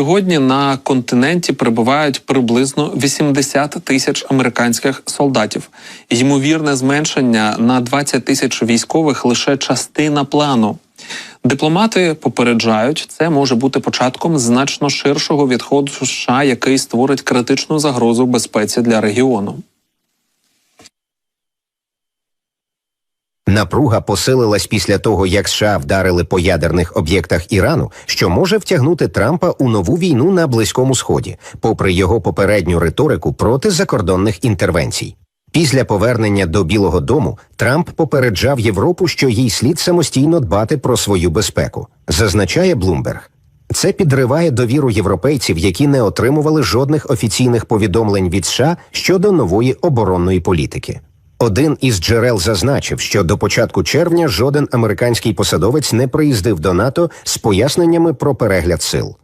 Сьогодні на континенті перебувають приблизно 80 тисяч американських солдатів. Ймовірне зменшення на 20 тисяч військових лише частина плану. Дипломати попереджають, це може бути початком значно ширшого відходу США, який створить критичну загрозу безпеці для регіону. Напруга посилилась після того, як США вдарили по ядерних об'єктах Ірану, що може втягнути Трампа у нову війну на Близькому Сході, попри його попередню риторику проти закордонних інтервенцій. Після повернення до Білого Дому Трамп попереджав Європу, що їй слід самостійно дбати про свою безпеку, зазначає Блумберг. Це підриває довіру європейців, які не отримували жодних офіційних повідомлень від США щодо нової оборонної політики. Один із джерел зазначив, що до початку червня жоден американський посадовець не приїздив до НАТО з поясненнями про перегляд сил.